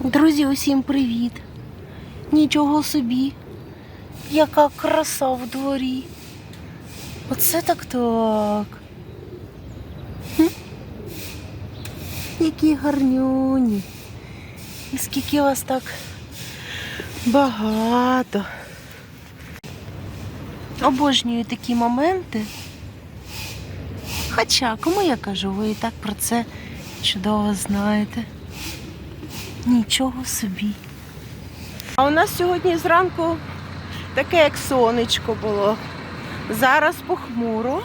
Друзі, усім привіт! Нічого собі, яка краса в дворі. Оце так так. Які гарнюні. І скільки вас так багато. Обожнюю такі моменти. Хоча, кому я кажу, ви і так про це чудово знаєте. Нічого собі. А у нас сьогодні зранку таке як сонечко було. Зараз похмуро.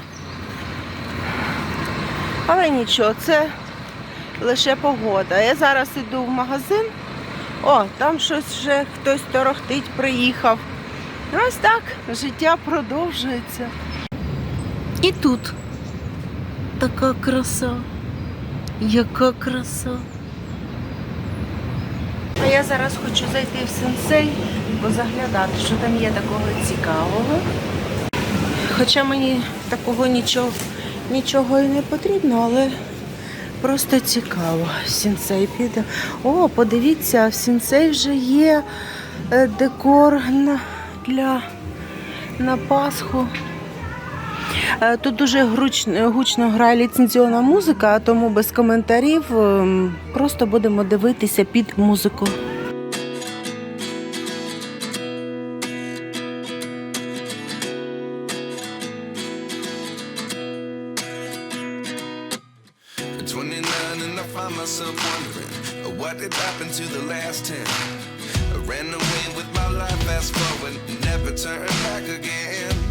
Але нічого, це лише погода. Я зараз йду в магазин. О, там щось вже хтось торохтить, приїхав. Ось так життя продовжується. І тут така краса. Яка краса. А я зараз хочу зайти в сенсей, позаглядати, що там є такого цікавого. Хоча мені такого нічого, нічого і не потрібно, але просто цікаво. В сенсей піде. О, подивіться, в сенсей вже є е, декор для, на Пасху. Е, Тут дуже гучно, грає ліцензіонна музика, тому без коментарів ем, просто будемо дивитися під музику. At 29 and I find myself wondering uh, what did happen to the last 10. I ran away with my life, fast forward, never turn back again.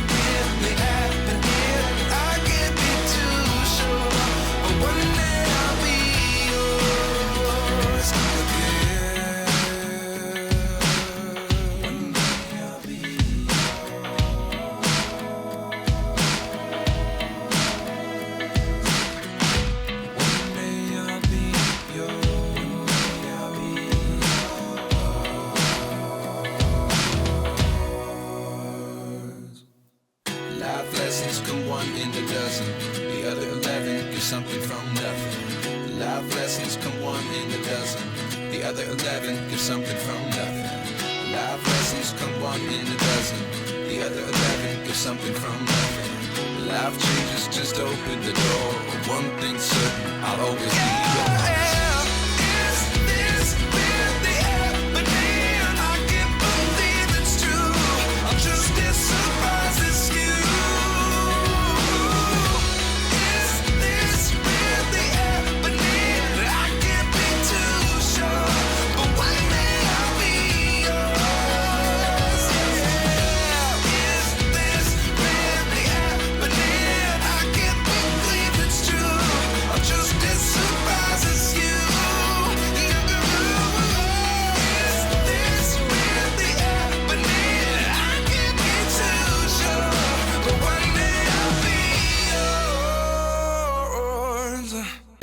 One thing's certain, I'll always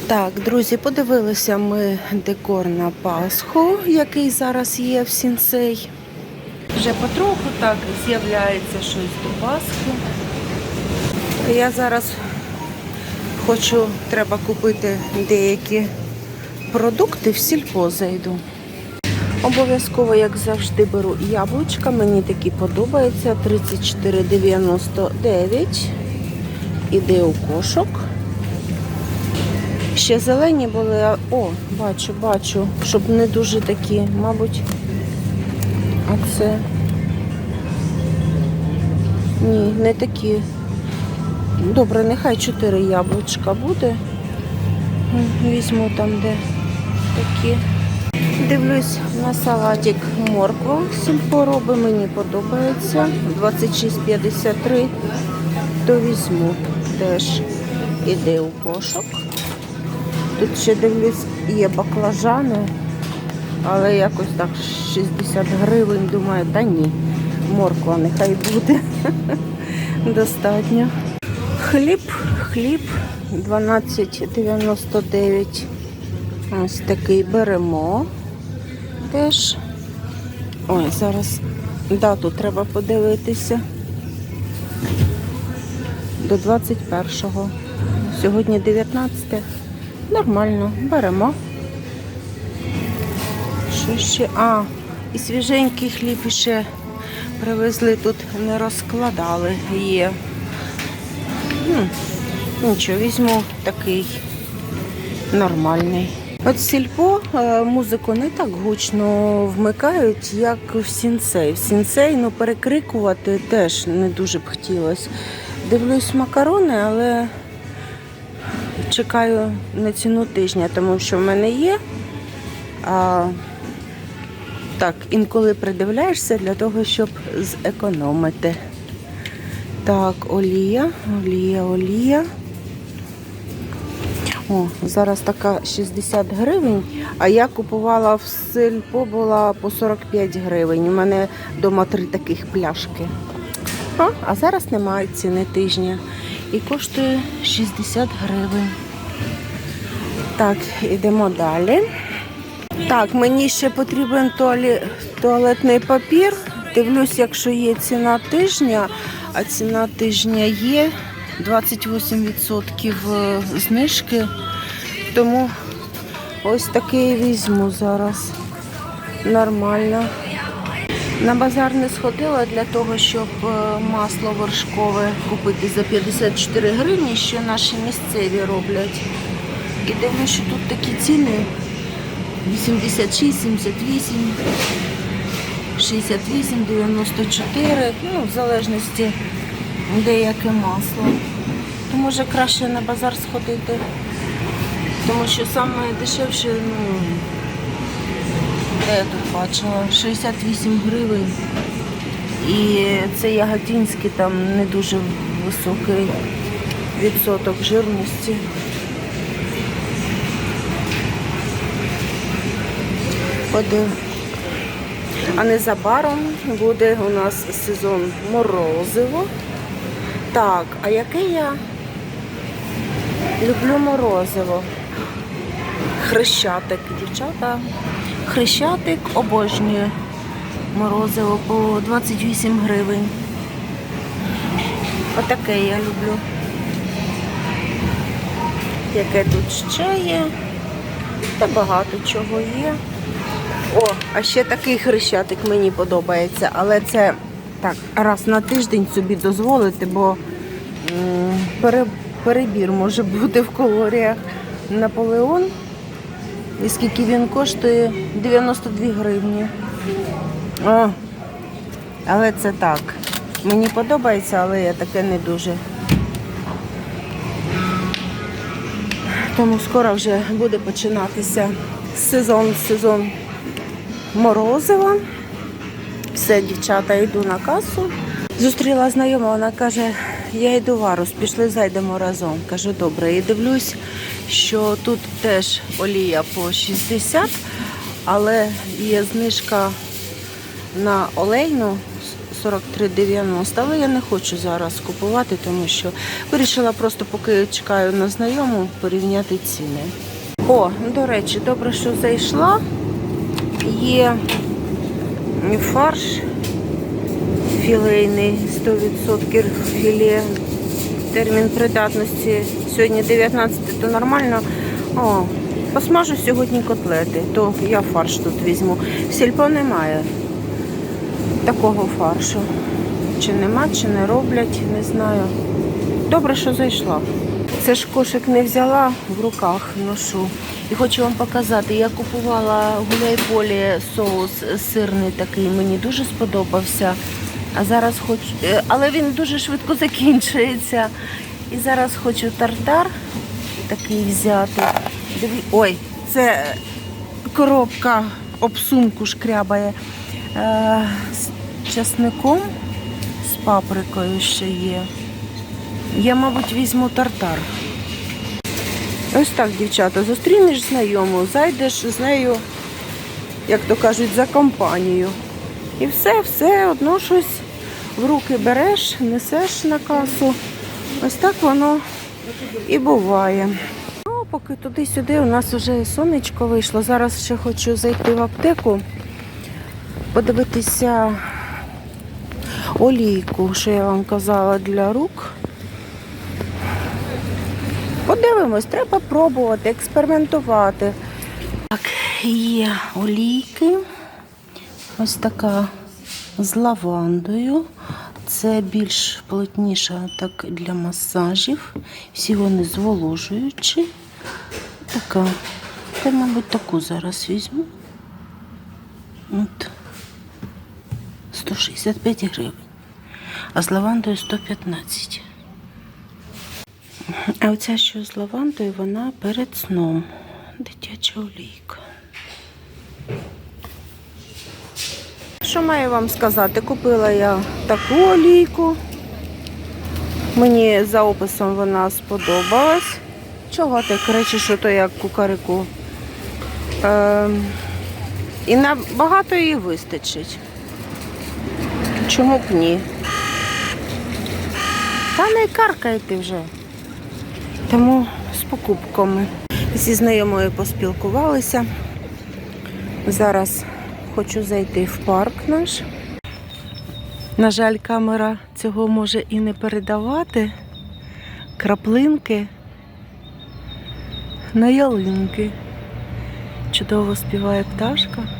Так, друзі, подивилися ми декор на Пасху, який зараз є в сінсей. Вже потроху так з'являється щось до Пасхи. Я зараз хочу, треба купити деякі продукти в сільпо зайду. Обов'язково, як завжди, беру яблучка. Мені такі подобаються. 34,99. Іде у кошок. Ще зелені були. О, бачу, бачу, щоб не дуже такі, мабуть. А це. Ні, не такі. Добре, нехай 4 яблучка буде. Візьму там, де такі. Дивлюсь на салатик моркву сільпороби, мені подобається. 26,53. То візьму теж іде у кошок. Тут ще дивлюсь, є баклажани, але якось так 60 гривень. Думаю, та ні, морква нехай буде. Достатньо. Хліб, хліб 12,99. Ось такий беремо теж. Ой, зараз дату треба подивитися. До 21-го. Сьогодні 19. Нормально, беремо. Що ще? А, і свіженький хліб ще привезли тут, не розкладали. Є. Нічого, візьму такий нормальний. От сільпо е, музику не так гучно вмикають, як в сінцей. В сінцей ну, перекрикувати теж не дуже б хотілося. Дивлюсь макарони, але чекаю на ціну тижня, тому що в мене є. А, так, інколи придивляєшся для того, щоб зекономити. Так, олія, олія, олія. О, зараз така 60 гривень, а я купувала в сельпо була по 45 гривень. У мене вдома три таких пляшки. А, а зараз немає ціни тижня. І коштує 60 гривень. Так, ідемо далі. Так, мені ще потрібен туалетний папір. Дивлюсь, якщо є ціна тижня, а ціна тижня є 28% знижки. Тому ось такий візьму зараз. Нормально. На базар не сходила для того, щоб е, масло вершкове купити за 54 гривні, що наші місцеві роблять. І дивлюсь, що тут такі ціни 86, 78, 68, 94, ну, в залежності деяке масло. То може краще на базар сходити, тому що саме дешевше, ну, де я тут бачила, 68 гривень. І це яготинський, там не дуже високий відсоток жирності. Подив. А незабаром буде у нас сезон морозиво. Так, а яке я люблю морозиво? Хрещатик, дівчата. Хрещатик обожнює морозиво по 28 гривень. Отаке я люблю. Яке тут ще є? Та багато чого є. О, а ще такий хрещатик мені подобається, але це так, раз на тиждень собі дозволити, бо пере- перебір може бути в калоріях Наполеон. І скільки він коштує? 92 гривні. О, але це так. Мені подобається, але я таке не дуже. Тому скоро вже буде починатися сезон, сезон морозива. Все, дівчата, йду на касу. Зустріла знайома, вона каже, я йду в Арус, пішли зайдемо разом. Кажу, добре. І дивлюсь, що тут теж олія по 60, але є знижка на олейну 43,90, але я не хочу зараз купувати, тому що вирішила просто, поки чекаю на знайому, порівняти ціни. О, до речі, добре, що зайшла. Є фарш філейний, 100% філе. Термін придатності сьогодні 19, то нормально. О, Посмажу сьогодні котлети, то я фарш тут візьму. В Сільпо немає такого фаршу. Чи нема, чи не роблять, не знаю. Добре, що зайшла. Це ж кошик не взяла в руках, ношу. І хочу вам показати, я купувала гуляйполі соус сирний такий, мені дуже сподобався. А зараз хочу, е, але він дуже швидко закінчується. І зараз хочу тартар такий взяти. Диві... Ой, це коробка об сумку шкрябає. Е, з часником, з паприкою ще є. Я, мабуть, візьму тартар. Ось так, дівчата, зустрінеш знайому, зайдеш з нею, як то кажуть, за компанію. І все, все одно щось в руки береш, несеш на касу. Ось так воно і буває. Ну, поки туди-сюди у нас вже сонечко вийшло. Зараз ще хочу зайти в аптеку, подивитися олійку, що я вам казала для рук. Подивимось, треба пробувати, експериментувати. Так, є олійки. Ось така з лавандою. Це більш плотніша так для масажів. Всі вони зволожуючі. Така. Та, мабуть, таку зараз візьму. От. 165 гривень. А з лавандою 115. А оця, що з лавандою, вона перед сном. Дитяча олійка. Що маю вам сказати? Купила я таку олійку. Мені за описом вона сподобалась. Чого ти кричиш, що то як кукарику? Е, і на багато її вистачить. Чому б ні? Та не каркай ти вже. Тому з покупками. Зі знайомою поспілкувалися. Зараз хочу зайти в парк наш. На жаль, камера цього може і не передавати. Краплинки на ялинки. Чудово співає пташка.